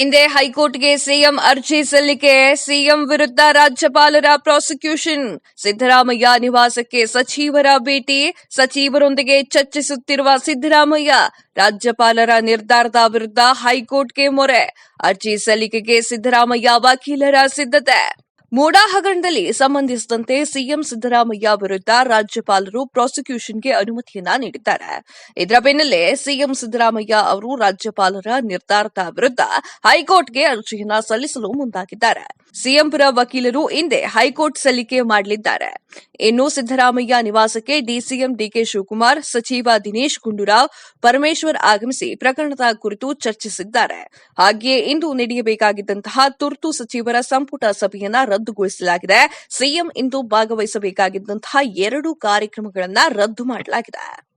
ಹಿಂದೆ ಹೈಕೋರ್ಟ್ಗೆ ಸಿಎಂ ಅರ್ಜಿ ಸಲ್ಲಿಕೆ, ಸಿಎಂ ವಿರುದ್ಧ ರಾಜ್ಯಪಾಲರ ಪ್ರಾಸಿಕ್ಯೂಷನ್. ಸಿದ್ದರಾಮಯ್ಯ ನಿವಾಸಕ್ಕೆ ಸಚಿವರ ಭೇಟಿ, ಸಚಿವರೊಂದಿಗೆ ಚರ್ಚಿಸುತ್ತಿರುವ ಸಿದ್ದರಾಮಯ್ಯ ರಾಜ್ಯಪಾಲರ ನಿರ್ಧಾರದ ವಿರುದ್ಧ ಹೈಕೋರ್ಟ್ಗೆ ಮೊರೆ. ಅರ್ಜಿ ಸಲ್ಲಿಕೆಗೆ ಸಿದ್ದರಾಮಯ್ಯ ವಕೀಲರ ಸಿದ್ಧತೆ. ಮೂಡಾ ಹಗರಣದಲ್ಲಿ ಸಂಬಂಧಿಸಿದಂತೆ ಸಿಎಂ ಸಿದ್ದರಾಮಯ್ಯ ವಿರುದ್ಧ ರಾಜ್ಯಪಾಲರು ಪ್ರಾಸಿಕ್ಯೂಷನ್ಗೆ ಅನುಮತಿಯನ್ನ ನೀಡಿದ್ದಾರೆ. ಇದರ ಬೆನ್ನಲ್ಲೇ ಸಿಎಂ ಸಿದ್ದರಾಮಯ್ಯ ಅವರು ರಾಜ್ಯಪಾಲರ ನಿರ್ಧಾರದ ವಿರುದ್ಧ ಹೈಕೋರ್ಟ್ಗೆ ಅರ್ಜಿಯನ್ನ ಸಲ್ಲಿಸಲು ಮುಂದಾಗಿದ್ದಾರೆ. ಸಿಎಂ ಪರ ವಕೀಲರು ಇಂದೇ ಹೈಕೋರ್ಟ್ ಸಲ್ಲಿಕೆ ಮಾಡಲಿದ್ದಾರೆ. ಇನ್ನು ಸಿದ್ದರಾಮಯ್ಯ ನಿವಾಸಕ್ಕೆ ಡಿಸಿಎಂ ಡಿಕೆ ಶಿವಕುಮಾರ್ ಸಚಿವ ದಿನೇಶ್ ಗುಂಡೂರಾವ್ ಪರಮೇಶ್ವರ್ ಆಗಮಿಸಿ ಪ್ರಕರಣದ ಕುರಿತು ಚರ್ಚಿಸಿದ್ದಾರೆ. ಹಾಗೆಯೇ ಇಂದು ನಡೆಯಬೇಕಾಗಿದ್ದಂತಹ ತುರ್ತು ಸಚಿವರ ಸಂಪುಟ ಸಭೆಯನ್ನ ರದ್ದುಗೊಳಿಸಲಾಗಿದೆ. ಸಿಎಂ ಇಂದು ಭಾಗವಹಿಸಬೇಕಾಗಿದ್ದಂತಹ ಎರಡು ಕಾರ್ಯಕ್ರಮಗಳನ್ನ ರದ್ದು ಮಾಡಲಾಗಿದೆ.